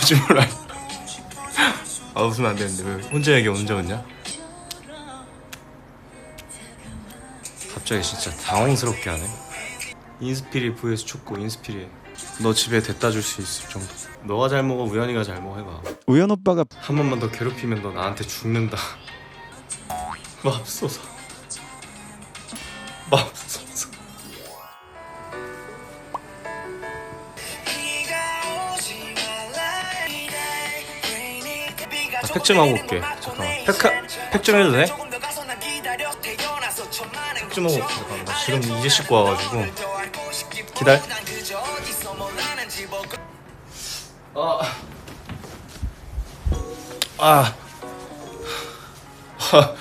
거짓말 아니 아 웃으면 안 되는데. 왜 혼자 얘기 혼자 웃냐? 갑자기 진짜 당황스럽게 하네. 인스피리 vs 축구 인스피리. 너 집에 데려다 줄 수 있을 정도. 너가 잘 먹어 우연이가 잘 먹어 해봐. 우연 오빠가 한 번만 더 괴롭히면 너 나한테 죽는다. 맙소사. 맙소사 팩좀 하고 올게 잠깐만 팩좀 해도 돼? 팩좀 하고 올게 잠깐만 나 지금 이제 씻고 와가지고 기다려 아 아. 하.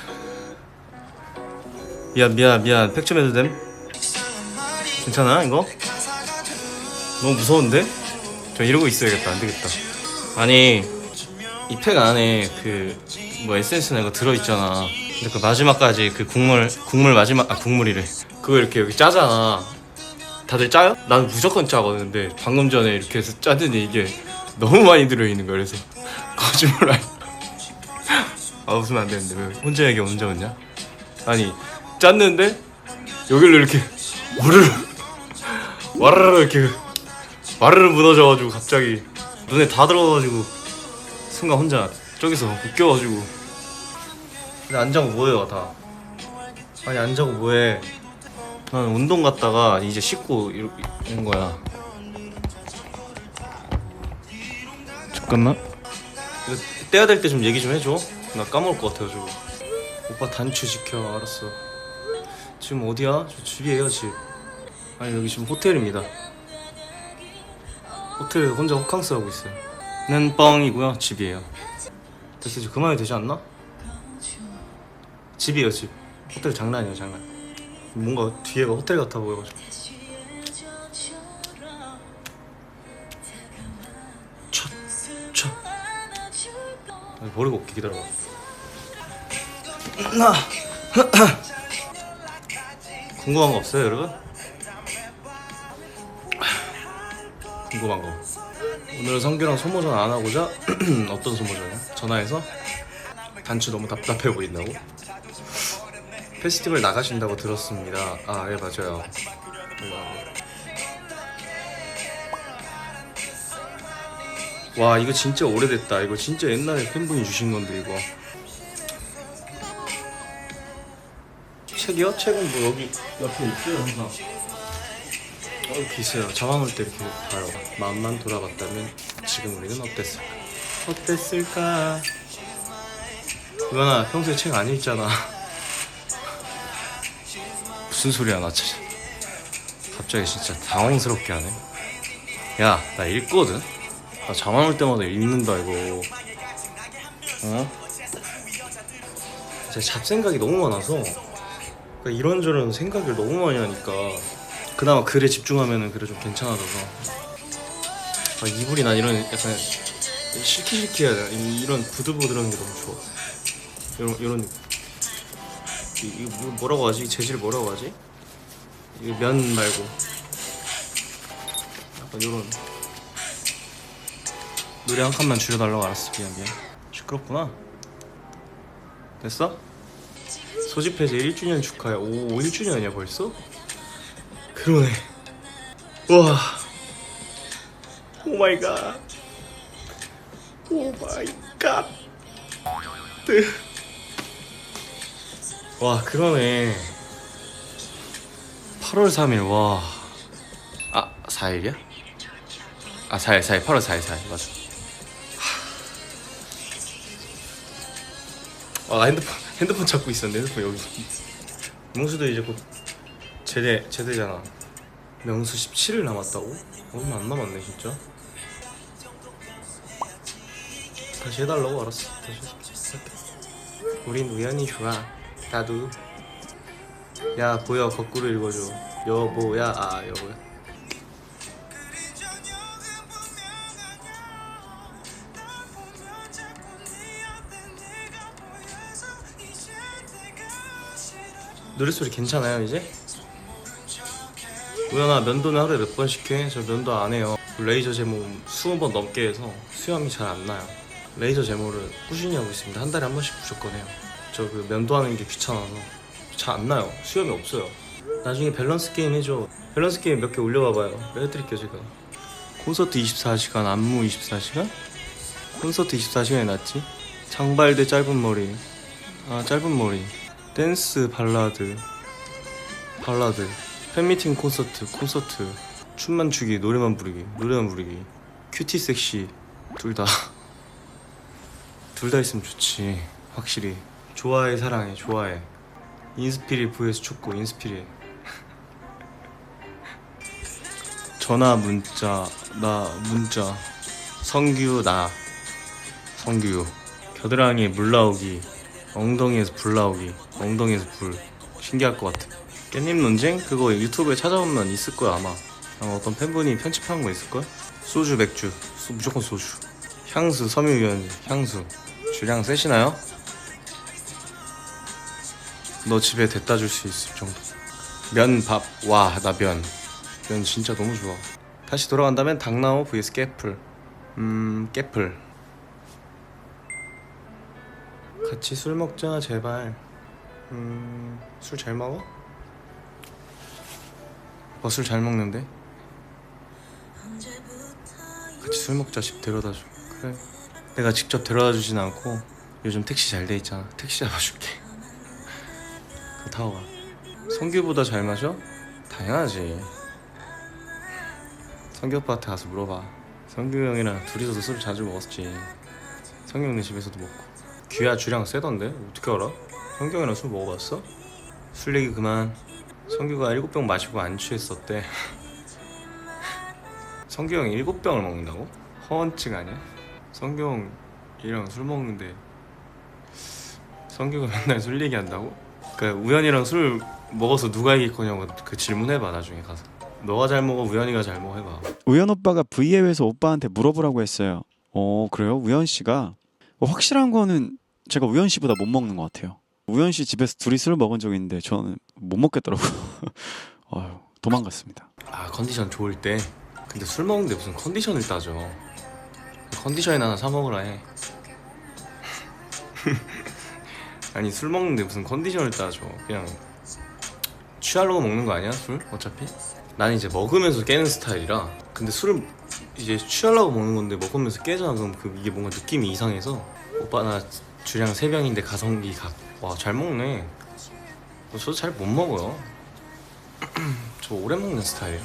미안 미안 미안 팩 좀 해도 됨? 괜찮아 이거? 너무 무서운데? 저 이러고 있어야겠다 안 되겠다 아니 이팩 안에 그 뭐 에센스나 이거 들어있잖아. 근데 그 마지막까지 그 국물 국물 마지막 아 국물이래. 그거 이렇게 여기 짜잖아. 다들 짜요? 난 무조건 짜거든. 근데 방금 전에 이렇게 해서 짜더니 이게 너무 많이 들어있는 거야. 그래서 거짓말 아니 아 웃으면 안 되는데. 왜 혼자 얘기 혼자 웃냐? 아니 짰는데 여기로 이렇게 와르르 와르르 이렇게 와르르 무너져가지고 갑자기 눈에 다 들어가가지고 순간 혼자 저기서 웃겨가지고. 근데 안 자고 뭐해요 다? 아니 안 자고 뭐해? 난 운동 갔다가 이제 씻고 이러- 이런 거야. 잠깐만 이거 떼야 될 때 좀 얘기 좀 해줘. 나 까먹을 것 같아가지고 오빠 단추 지켜 알았어. 지금 어디야? 저 집이에요 집. 아니 여기 지금 호텔입니다. 호텔 혼자 호캉스 하고 있어요 는 뻥이고요 집이에요. 됐어 이제 그만해도 되지 않나? 집이에요 집. 호텔 장난이에요 장난. 뭔가 뒤에가 호텔 같아 보여가지고. 촥촥. 아니, 버리고 올게 기다려봐. 나. 궁금한 거 없어요 여러분? 궁금한 거 오늘은 성규랑 소모전 안 하고자 어떤 소모전이야? 전화해서 단추 너무 답답해 보인다고? 페스티벌 나가신다고 들었습니다 아예 맞아요 와 이거 진짜 오래됐다 이거 진짜 옛날에 팬분이 주신 건데 이거 책이요? 책은 뭐 여기 옆에 있어요 항상 어, 있어요. 잡아놓을 때 이렇게 봐요. 마음만 돌아봤다면 지금 우리는 어땠을까? 어땠을까? 이거나 평소에 책 안 읽잖아. 무슨 소리야 나 진짜. 갑자기 진짜 당황스럽게 하네. 야 나 읽거든? 나 잠안 올 때마다 읽는다 이거. 어? 진짜 잡생각이 너무 많아서. 그러니까 이런저런 생각을 너무 많이 하니까 그나마 글에 집중하면은 그래 좀 괜찮아져서. 아, 이불이 난 이런 약간 실키실키해야 돼. 이- 이런 부들부들한 게 너무 좋아. 이런 이런 이, 이거 뭐- 뭐라고 하지? 이 재질 뭐라고 하지? 이거 면 말고. 약간 이런. 노래 한 칸만 줄여달라고 알았어 미안 미안 시끄럽구나. 됐어? 소집 해제 1주년 축하해. 오 1주년이야 벌써? 그러네 와 오 마이 갓 오 마이 갓 와 그러네 8월 3일 와 아, 4일이야? 아, 4일, 4일, 8월 4일, 4일, 맞아. 아, 핸드폰, 핸드폰 찾고 있었는데, 핸드폰 여기. 명수도 이제 곧 제대, 제대잖아. 명수 17일 남았다고? 얼마 안 남았네, 진짜. 다시 해달라고 알았어. 다시 할게. 우린 우연히 좋아. 나도. 야, 보여. 거꾸로 읽어줘. 여보야, 아, 여보야. 노랫소리 괜찮아요 이제? 우연아 면도는 하루에 몇 번씩 해? 저 면도 안 해요 레이저 제모 20번 넘게 해서 수염이 잘 안 나요. 레이저 제모를 꾸준히 하고 있습니다. 한 달에 한 번씩 무조건 해요. 저 그 면도하는 게 귀찮아서 잘 안 나요. 수염이 없어요. 나중에 밸런스 게임 해줘. 밸런스 게임 몇 개 올려봐봐요. 해드릴게요 제가. 콘서트 24시간, 안무 24시간? 콘서트 24시간이 낫지? 장발대 짧은 머리. 아 짧은 머리. 댄스 발라드. 발라드. 팬미팅 콘서트, 콘서트. 춤만 추기, 노래만 부르기, 노래만 부르기. 큐티 섹시. 둘 다. 둘 다 있으면 좋지. 확실히. 좋아해, 사랑해, 좋아해. 인스피리 vs 축구, 인스피리. 전화, 문자, 나, 문자. 성규, 나. 성규. 겨드랑이에 물 나오기. 엉덩이에서 불 나오기. 엉덩이에서 불. 신기할 것 같아. 깻잎 논쟁? 그거 유튜브에 찾아보면 있을 거야, 아마. 아마 어 떤 팬분이 편집한 거 있을걸? 소주, 맥주. 소- 무조건 소주. 향수, 섬유유연제, 향수. 주량 세시나요? 너 집에 데려다 줄 수 있을 정도. 면, 밥. 와, 나 면. 면 진짜 너무 좋아. 다시 돌아간다면 닭나오 vs 깨플. 음, 깨플. 같이 술 먹자, 제발. 음, 술 잘 먹어? 술잘 먹는데? 같이 술 먹자, 집 데려다 줘. 그래. 내가 직접 데려다 주진 않고 요즘 택시 잘 돼 있잖아. 택시 잡아줄게. 그거 타고 가. 성규보다 잘 마셔? 당연하지. 성규 오빠한테 가서 물어봐. 성규 형이랑 둘이서도 술을 자주 먹었지. 성규 형네 집에서도 먹고. 귀야 주량 세던데? 어떻게 알아? 성규 형이랑 술 먹어봤어? 술 얘기 그만. 성규가 일곱 병 마시고 안 취했었대. 성규 형이 일곱 병을 먹는다고? 허언증 아니야? 성규 형이랑 술 먹는데 성규가 맨날 술 얘기한다고? 그러니까 우연이랑 술 먹어서 누가 이길 거냐고 그 질문해봐 나중에 가서 너가 잘 먹어 우연이가 잘 먹어 해봐 우연 오빠가 V앱에서 오빠한테 물어보라고 했어요. 어 그래요? 우연 씨가 어, 확실한 거는 제가 우연 씨보다 못 먹는 것 같아요. 우연 씨 집에서 둘이 술 먹은 적 있는데 저는 못 먹겠더라고요. 어휴, 도망갔습니다. 아 컨디션 좋을 때. 근데 술 먹는데 무슨 컨디션을 따져? 컨디션이나 하나 사 먹으라 해. 아니 술 먹는데 무슨 컨디션을 따져? 그냥 취하려고 먹는 거 아니야 술? 어차피? 나는 이제 먹으면서 깨는 스타일이라. 근데 술을 이제 취하려고 먹는 건데 먹으면서 깨잖아. 그럼 그 이게 뭔가 느낌이 이상해서. 오빠 나 주량 3병인데 가성비 각 와 잘 먹네. 저도 잘 못 먹어요. 저 오래 먹는 스타일이라.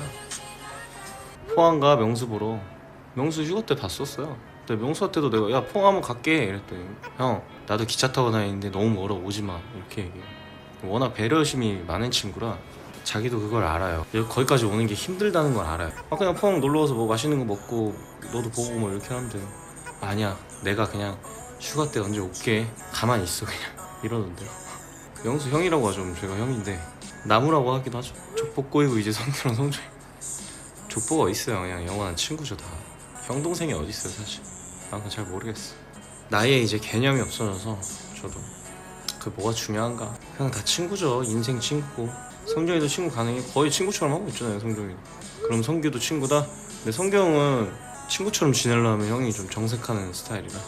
포항가 명수 보러. 명수 휴가 때 봤었어요. 근데 명수한테도 내가 야 포항 한번 갈게. 이랬더니 형 나도 기차 타고 다니는데 너무 멀어. 오지 마. 이렇게 얘기해 워낙 배려심이 많은 친구라 자기도 그걸 알아요. 거기까지 오는 게 힘들다는 걸 알아요. 아 그냥 포항 놀러 와서 뭐 맛있는 거 먹고 너도 보고 뭐 이렇게 돼. 아니야. 내가 그냥 휴가 때 언제 올게. 가만히 있어 그냥. 이러는데 명수 형이라고 하죠. 제가 형인데 나무라고 하기도 하죠. 족보 꼬이고 이제 성규랑 성조이. 족보가 있어요? 그냥 영원한 친구죠 다. 형 동생이 어디 있어요 사실? 난 그건 잘 모르겠어. 나이에 이제 개념이 없어져서 저도 그 뭐가 중요한가? 그냥 다 친구죠. 인생 친구고 성정이도 친구 가능해. 거의 친구처럼 하고 있잖아요 성정이. 그럼 성규도 친구다? 근데 성규 형은 친구처럼 지내려면 형이 좀 정색하는 스타일이라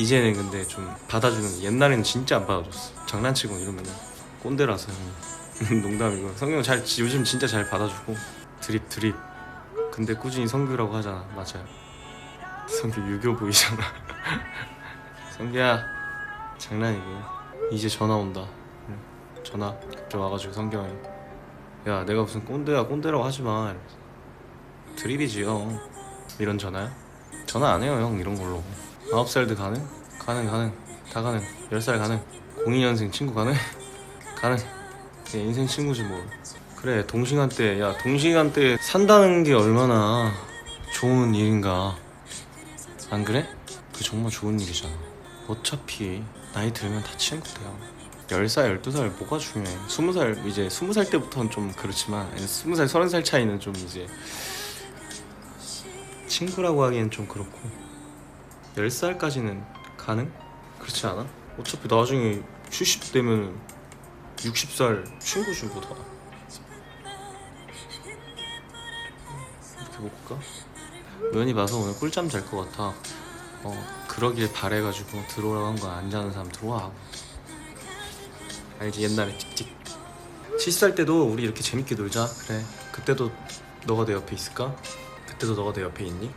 이제는 근데 좀 받아주는 옛날에는 진짜 안 받아줬어. 장난치고 이러면은 꼰대라서 농담이고. 성규 형잘 요즘 진짜 잘 받아주고. 드립 드립. 근데 꾸준히 성규라고 하잖아. 맞아요. 성규 유교 보이잖아. 성규야 장난이고 이제 전화 온다. 응. 전화. 갑자기 와가지고 성규 형이. 야 내가 무슨 꼰대야. 꼰대라고 하지마. 이러면서. 드립이지 형. 이런 전화야? 전화 안 해요 형 이런 걸로. 아홉 살도 가능? 가능 가능. 다 가능. 열살 가능. 02년생 친구 가능? 가능. 그냥 인생 친구지 뭐. 그래 동시간대. 야 동시간대 산다는 게 얼마나 좋은 일인가. 안 그래? 그게 정말 좋은 일이잖아. 어차피 나이 들면 다 친구 돼요. 10살 12살 뭐가 중요해? 20살 이제 20살 때부터는 좀 그렇지만 20살 30살 차이는 좀 이제 친구라고 하기엔 좀 그렇고 10살까지는 가능? 그렇지 않아? 어차피 나중에 70 되면 60살 친구지 뭐다 이렇게 볼까? 우연히 봐서 오늘 꿀잠 잘 것 같아. 어 그러길 바래가지고 들어오라고 한 거야. 안 자는 사람 들어와. 하고. 알지 옛날에 찍찍. 실수할 때도 우리 이렇게 재밌게 놀자. 그래. 그때도 너가 내 옆에 있을까? 그때도 너가 내 옆에 있니?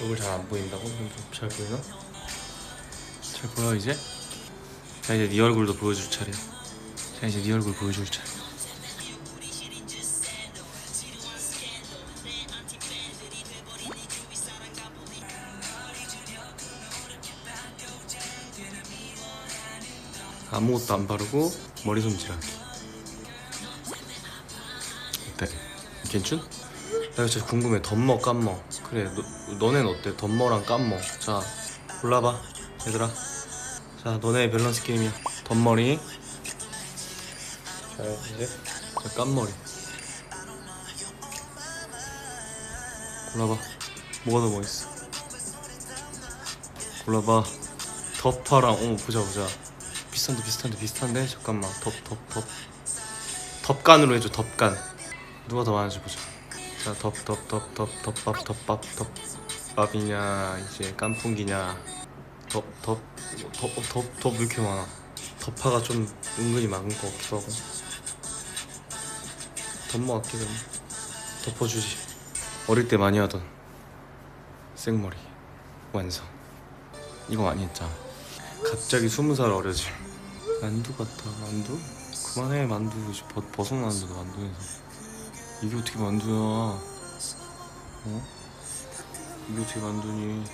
얼굴 잘 안 보인다고? 좀잘 보이나? 잘 보여 이제? 자 이제 네 얼굴도 보여줄 차례야 자 이제 네 얼굴 보여줄 차례 아무것도 안 바르고 머리 손질하기. 어때? 괜춘? 나 진짜 궁금해. 덤머 깜머. 그래 너, 너넨 어때? 덤머랑 깜머. 자 골라봐 얘들아. 자 너네 밸런스 게임이야. 덤머리. 자 이제 자, 깜머리. 골라봐. 뭐가 더 멋있어? 골라봐. 덮파랑 어머 보자 보자 비슷한데 비슷한데 비슷한데 잠깐만 덮덮덮 덮간으로 해줘 덮간 누가 더 많은지 보자 자덮 덮밥 덮밥 덮밥이냐 이제 깐풍기냐 덮덮덮덮덮왜 이렇게 많아 덮파가 좀 은근히 많은 것 같기도 하고 덮모 같기도 해 덮어주지 어릴 때 많이 하던 생머리 완성 이거 많이 했잖아 갑자기 스무 살 어려짐 만두 같아 만두? 그만해 만두 벗, 벗어나는데 만두에서 이게 어떻게 만두야 어? 이게 어떻게 만두니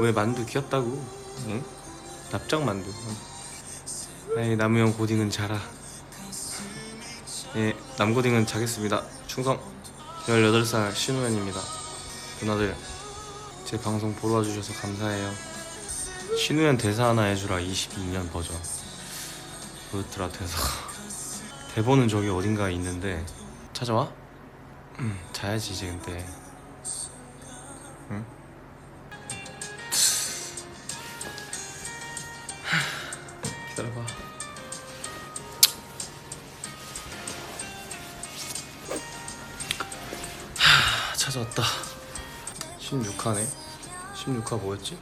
왜 만두 귀엽다고 응? 납작 만두 아이 나무형 고딩은 자라 예, 남고딩은 자겠습니다. 충성. 18살 신우현입니다. 누나들, 제 방송 보러 와주셔서 감사해요. 신우현 대사 하나 해주라 22년 버전. 뭐였더라 대사가. 대본은 저기 어딘가에 있는데 찾아와? 음, 자야지 이제 근데. 응? 찾아왔다. 16화네. 16화 뭐였지?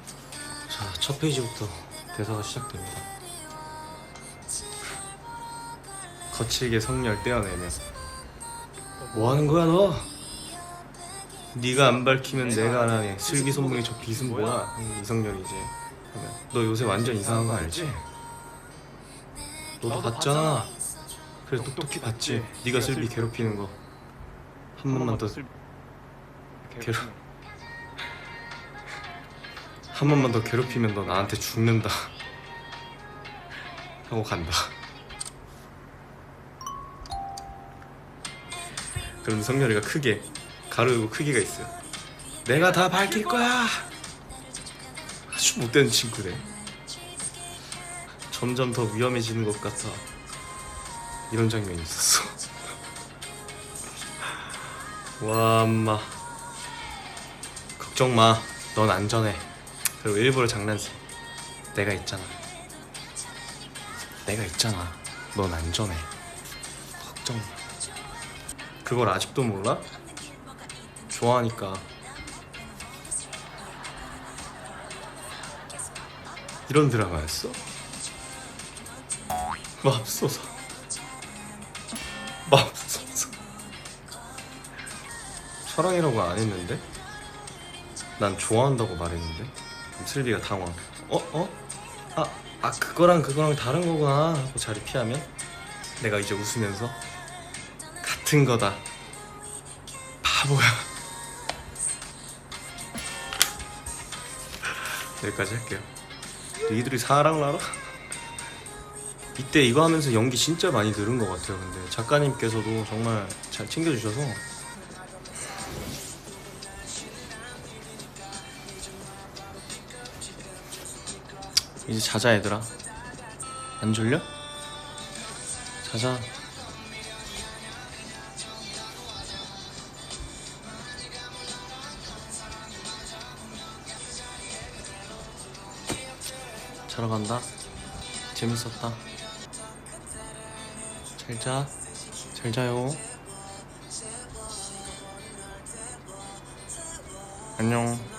자, 첫 페이지부터 대사가 시작됩니다. 거칠게 성렬 떼어내며 뭐 하는 거야 너? 네가 안 밝히면 내가 안 하네. 슬기 손목에 저 빗은 뭐야? 응, 이성렬이 이제. 그러면 너 요새 완전 이상한 거 알지? 너도 봤잖아. 그래 똑똑히 봤지. 네가 슬비 괴롭히는 거. 한 번만 더 괴롭 한 번만 더 괴롭히면 너 나한테 죽는다. 하고 간다. 그럼 성렬이가 크게 가르고 크기가 있어요. 내가 다 밝힐 거야! 아주 못되는 친구네. 점점 더 위험해지는 것 같아. 이런 장면이 있었어. 와 엄마 걱정 마. 넌 안전해. 그리고 일부러 장난치. 내가 있잖아. 내가 있잖아. 넌 안전해. 걱정 마. 그걸 아직도 몰라? 좋아하니까. 이런 드라마였어? 맙소사. 맙소사. 사랑이라고 안 했는데? 난 좋아한다고 말했는데? 슬비가 당황. 어? 어? 아, 아 그거랑 그거랑 다른 거구나. 하고 자리 피하면 내가 이제 웃으면서 같은 거다. 바보야. 여기까지 할게요. 너희들이 사랑을 알아? 이때 이거 하면서 연기 진짜 많이 늘은 것 같아요. 근데 작가님께서도 정말 잘 챙겨주셔서 이제 자자 얘들아. 안 졸려? 자자. 자러 간다. 재밌었다. 잘자. 잘자요. 안녕.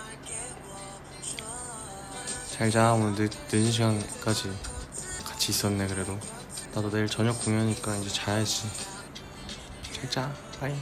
잘 자. 오늘 늦, 늦은 시간까지 같이 있었네, 그래도. 나도 내일 저녁 공연이니까 이제 자야지. 잘 자. 바이.